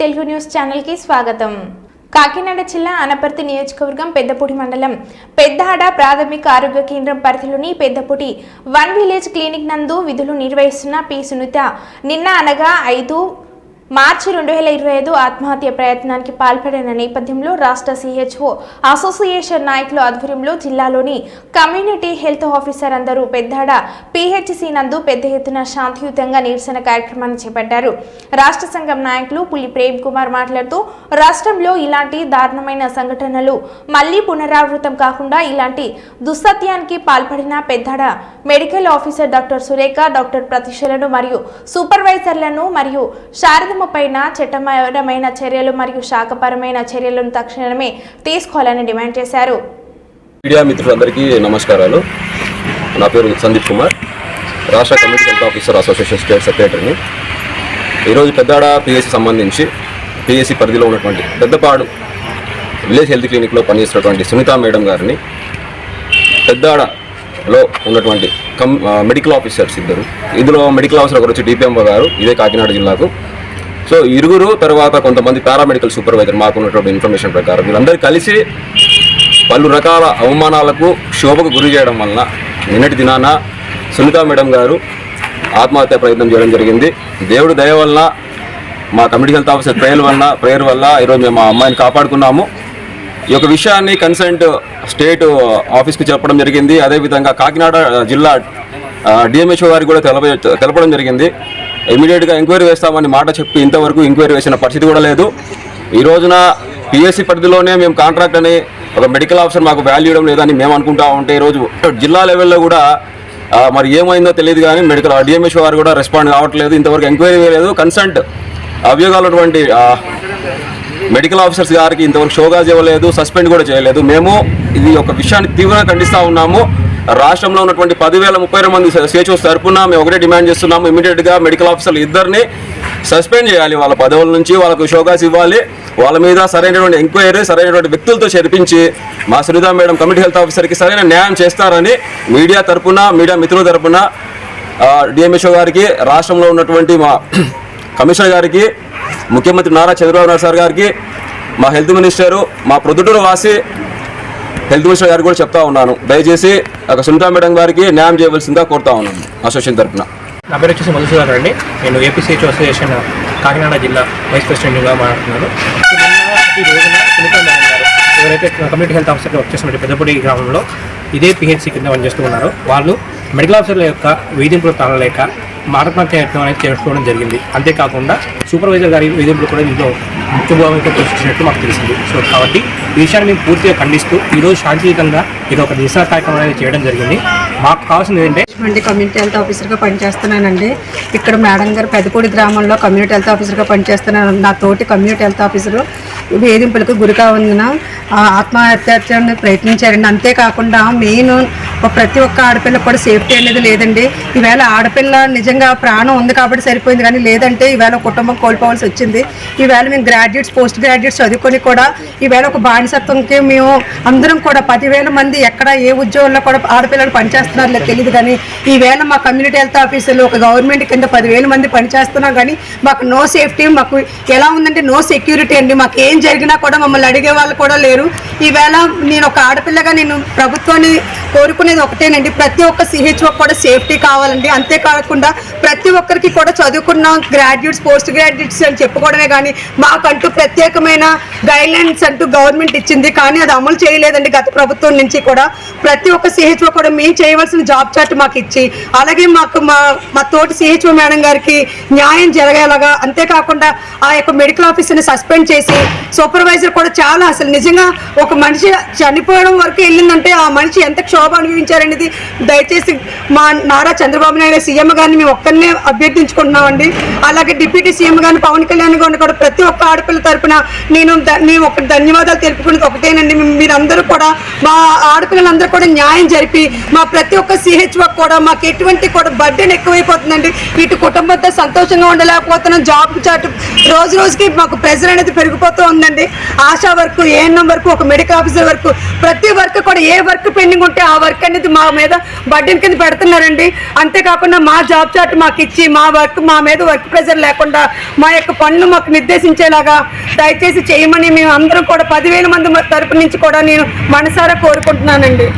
Telugu news ఛానల్కి స్వాగతం. కాకినాడ జిల్లా అనపర్తి నియోజకవర్గం పెద్దపూడి మండలం పెద్దాడ ప్రాథమిక ఆరోగ్య కేంద్రం పరిధిలోని పెద్దపూడి వన్ విలేజ్ క్లినిక్ నందు విధులు నిర్వహిస్తున్న పి సునీత. నిన్న అనగా ఐదు మార్చి రెండు వేల ఇరవై ఐదు ఆత్మహత్య ప్రయత్నానికి పాల్పడిన నేపథ్యంలో రాష్ట్ర సిహెచ్ఓ అసోసియేషన్ నాయకుల ఆధ్వర్యంలో జిల్లాలోని కమ్యూనిటీ హెల్త్ ఆఫీసర్ అందరూ పెద్దాడ పిహెచ్సి నందు పెద్ద ఎత్తున శాంతియుతంగా నిరసన కార్యక్రమాన్ని చేపట్టారు. రాష్ట్ర సంఘం నాయకులు పులి ప్రేమ్ కుమార్ మాట్లాడుతూ రాష్ట్రంలో ఇలాంటి దారుణమైన సంఘటనలు మళ్ళీ పునరావృతం కాకుండా ఇలాంటి దుస్సత్యానికి పాల్పడిన Peddada medical officer doctor Surekha doctor ప్రతిశలను మరియు సూపర్వైజర్లను మరియు శారద పైన చట్టపరమైన చర్యలు మరియు శాఖపరమైన చర్యలను తక్షణమే తీసుకోవాలని డిమాండ్ చేశారు. మీడియా మిత్రులందరికీ నమస్కారాలు. నా పేరు సందీప్ కుమార్. రాష్ట్ర కమ్యూనిటీ ఆఫీసర్ అసోసియేషన్ స్టేట్ సెక్రటరీని. ఈరోజు పెద్దాడ పిఎస్సి సంబంధించి పిఎస్సి పరిధిలో ఉన్నటువంటి పెద్దపాడు విలేజ్ హెల్త్ క్లినిక్లో పనిచేస్తున్నటువంటి సునీత మేడం గారిని పెద్దాడలో ఉన్నటువంటి కమ్ మెడికల్ ఆఫీసర్స్ ఇద్దరు. ఇందులో మెడికల్ ఆఫీసర్ ఒకరు వచ్చి డిపిఎంఓ గారు ఇదే కాకినాడ జిల్లాకు. సో ఇరుగురు తర్వాత కొంతమంది పారామెడికల్ సూపర్వైజర్ మాకు ఉన్నటువంటి ఇన్ఫర్మేషన్ ప్రకారం వీళ్ళందరూ కలిసి పలు రకాల అవమానాలకు శోభకు గురి చేయడం వలన నిన్నటి దినాన సునీత మేడం గారు ఆత్మహత్య ప్రయత్నం చేయడం జరిగింది. దేవుడి దయ వలన మా కమిటీ హెల్త్ ఆఫీసర్ ప్రేయర్ వలన ప్రేయర్ వల్ల ఈరోజు మేము మా అమ్మాయిని కాపాడుకున్నాము. ఈ యొక్క విషయాన్ని కన్సల్ట్ స్టేట్ ఆఫీస్కి చెప్పడం జరిగింది. అదేవిధంగా కాకినాడ జిల్లా డిఎంహెచ్ఓ గారికి కూడా తెలప తెలపడం జరిగింది. ఇమీడియట్గా ఎంక్వైరీ వేస్తామని మాట చెప్పి ఇంతవరకు ఎంక్వైరీ వేసిన పరిస్థితి కూడా లేదు. ఈ రోజున పిఎస్సి పరిధిలోనే మేము కాంట్రాక్ట్ అని ఒక మెడికల్ ఆఫీసర్ మాకు వాల్యూ ఇవ్వడం లేదని మేము అనుకుంటా ఉంటే ఈరోజు జిల్లా లెవెల్లో కూడా మరి ఏమైందో తెలియదు కానీ మెడికల్ డిఎంఎస్ వారు కూడా రెస్పాండ్ కావట్లేదు. ఇంతవరకు ఎంక్వైరీ వేయలేదు. కన్సల్ట్ అభియోగాలు ఉన్నటువంటి మెడికల్ ఆఫీసర్స్ గారికి ఇంతవరకు షోగా చేయలేదు సస్పెండ్ కూడా చేయలేదు. మేము ఇది ఒక విషయాన్ని తీవ్రంగా ఖండిస్తూ ఉన్నాము. రాష్ట్రంలో ఉన్నటువంటి పదివేల ముప్పై మంది సిహెచ్ఓస్ తరపున మేము ఒకటే డిమాండ్ చేస్తున్నాము. ఇమీడియట్గా మెడికల్ ఆఫీసర్లు ఇద్దరిని సస్పెండ్ చేయాలి. వాళ్ళ పదవుల నుంచి వాళ్ళకు షోగాస్ ఇవ్వాలి. వాళ్ళ మీద సరైనటువంటి ఎంక్వైరీ సరైనటువంటి వ్యక్తులతో చేర్పించి మా సునీత మేడం కమిటీ హెల్త్ ఆఫీసర్కి సరైన న్యాయం చేస్తారని మీడియా తరపున మీడియా మిత్రుల తరపున డిఎంహెచ్ఓ గారికి రాష్ట్రంలో ఉన్నటువంటి మా కమిషనర్ గారికి ముఖ్యమంత్రి నారా చంద్రబాబు నాయుడు సార్ గారికి మా హెల్త్ మినిస్టరు మా ప్రొద్దుటూరు వాసి హెల్త్ మినిస్టర్ గారు కూడా చెప్తా ఉన్నాను. దయచేసి ఒక సునీతా మేడం గారికి న్యాయం చేయవలసిందిగా కోరుతా ఉన్నాను అసోసియేషన్ తరఫున. నా పేరు వచ్చేసి మధుసూదన్ అండి. నేను ఏపీసీహెచ్ అసోసియేషన్ కాకినాడ జిల్లా వైస్ ప్రెసిడెంట్గా మాట్లాడుతున్నాను ఈ రోజున మేడం గారు ఎవరైతే కమ్యూనిటీ హెల్త్ ఆఫీసర్గా వచ్చేసినటువంటి పెద్దపూడి గ్రామంలో ఇదే పిహెచ్సి కింద పనిచేస్తూ ఉన్నారు వాళ్ళు మెడికల్ ఆఫీసర్ల యొక్క వేధింపులు తాళలేక ఆత్మహత్య ప్రయత్నం అనేది చేసుకోవడం జరిగింది. అంతేకాకుండా సూపర్వైజర్ గారి వేధింపులు కూడా ఇందులో ముఖ్య భూమిక పోషించినట్టు మాకు తెలిసింది. సో కాబట్టి ఈ విషయాన్ని మేము పూర్తిగా ఖండిస్తూ ఈరోజు శాంతియుతంగా ఇది ఒక నిరసన కార్యక్రమం అనేది చేయడం జరిగింది. మాకు కావాల్సింది ఏంటంటే కమ్యూనిటీ హెల్త్ ఆఫీసర్గా పనిచేస్తున్నానండి. ఇక్కడ మేడం గారు పెద్దపూడి గ్రామంలో కమ్యూనిటీ హెల్త్ ఆఫీసర్గా పనిచేస్తున్నాను. నా తోటి కమ్యూనిటీ హెల్త్ ఆఫీసరు వేధింపులకు గురికా ఉన్న ఆత్మహత్యని ప్రయత్నించారండి. అంతేకాకుండా మెయిన్ ప్రతి ఒక్క ఆడపిల్ల కూడా సేఫ్టీ అనేది లేదండి. ఈవేళ ఆడపిల్ల నిజంగా ప్రాణం ఉంది కాబట్టి సరిపోయింది కానీ లేదంటే ఈవేళ కుటుంబం కోల్పోవాల్సి వచ్చింది. ఈవేళ మేము గ్రాడ్యుయేట్స్ పోస్ట్ గ్రాడ్యుయేట్స్ చదువుకొని కూడా ఈవేళ ఒక బానిసత్వంకి మేము అందరం కూడా పదివేల మంది ఎక్కడ ఏ ఉద్యోగంలో కూడా ఆడపిల్లలు పనిచేస్తున్నారో తెలియదు కానీ ఈవేళ మా కమ్యూనిటీ హెల్త్ ఆఫీసులో ఒక గవర్నమెంట్ కింద పదివేల మంది పనిచేస్తున్నాం కానీ మాకు నో సేఫ్టీ మాకు ఎలా ఉందంటే నో సెక్యూరిటీ అండి. మాకు ఏం జరిగినా కూడా మమ్మల్ని అడిగే వాళ్ళు కూడా లేరు. ఈవేళ నేను ఒక ఆడపిల్లగా నేను ప్రభుత్వాన్ని కోరుకునేది ఒకటేనండి. ప్రతి ఒక్క సిహెచ్ఓ కూడా సేఫ్టీ కావాలండి. అంతేకాకుండా ప్రతి ఒక్కరికి కూడా చదువుకున్న గ్రాడ్యుయేట్స్ పోస్ట్ గ్రాడ్యుయేట్స్ అని చెప్పుకోవడమే కానీ మాకంటూ ప్రత్యేకమైన గైడ్లైన్స్ అంటూ గవర్నమెంట్ ఇచ్చింది. కానీ అది అమలు చేయలేదండి గత ప్రభుత్వం నుంచి కూడా. ప్రతి ఒక్క సిహెచ్ఓ కూడా మేము చేయవలసిన జాబ్ చార్ట్ మాకు ఇచ్చి అలాగే మాకు మా మా తోటి సిహెచ్ఓ మేడం గారికి న్యాయం జరగేలాగా అంతేకాకుండా ఆ యొక్క మెడికల్ ఆఫీసర్ని సస్పెండ్ చేసి సూపర్వైజర్ కూడా చాలా అసలు నిజంగా ఒక మనిషి చనిపోవడం వరకు వెళ్ళిందంటే ఆ మనిషి ఎంత క్షోభ అనుభవించారనేది దయచేసి మా నారా చంద్రబాబు నాయుడు సీఎం గారిని మేము ఒక్కరినే అభ్యర్థించుకుంటున్నామండి. అలాగే డిప్యూటీ సీఎం గారిని పవన్ కళ్యాణ్ గారిని కూడా ప్రతి ఒక్క ఆడపిల్ల తరపున నేను మేము ఒక ధన్యవాదాలు తెలుపుకునేది ఒకటేనండి. మీరందరూ కూడా మా ఆడపిల్లలందరూ కూడా న్యాయం జరిపి మా ప్రతి ఒక్క సిహెచ్ఓ కూడా మాకు ఎటువంటి కూడా బర్డెన్ ఎక్కువైపోతుందండి. ఇటు కుటుంబంతో సంతోషంగా ఉండలేకపోతున్నాం. జాబ్ చాటు రోజు రోజుకి మాకు ప్రెజర్ అనేది పెరిగిపోతూ ఉందండి. ఆశా వర్క్ నెంబర్ వరకు ఒక మెడికల్ ఆఫీసర్ వరకు ప్రతి వర్క్ కూడా ఏ వర్క్ పెండింగ్ ఉంటే ఆ వర్క్ అనేది మా మీద బర్డెన్ కింద పెడుతున్నారండి. అంతేకాకుండా మా జాబ్ చార్ట్ మాకు ఇచ్చి మా వర్క్ మా మీద వర్క్ ప్రెషర్ లేకుండా మా యొక్క పనులు మాకు నిర్దేశించేలాగా దయచేసి చేయమని మేము అందరం కూడా పదివేల మంది తరపు నుంచి కూడా నేను మనసారా కోరుకుంటున్నానండి.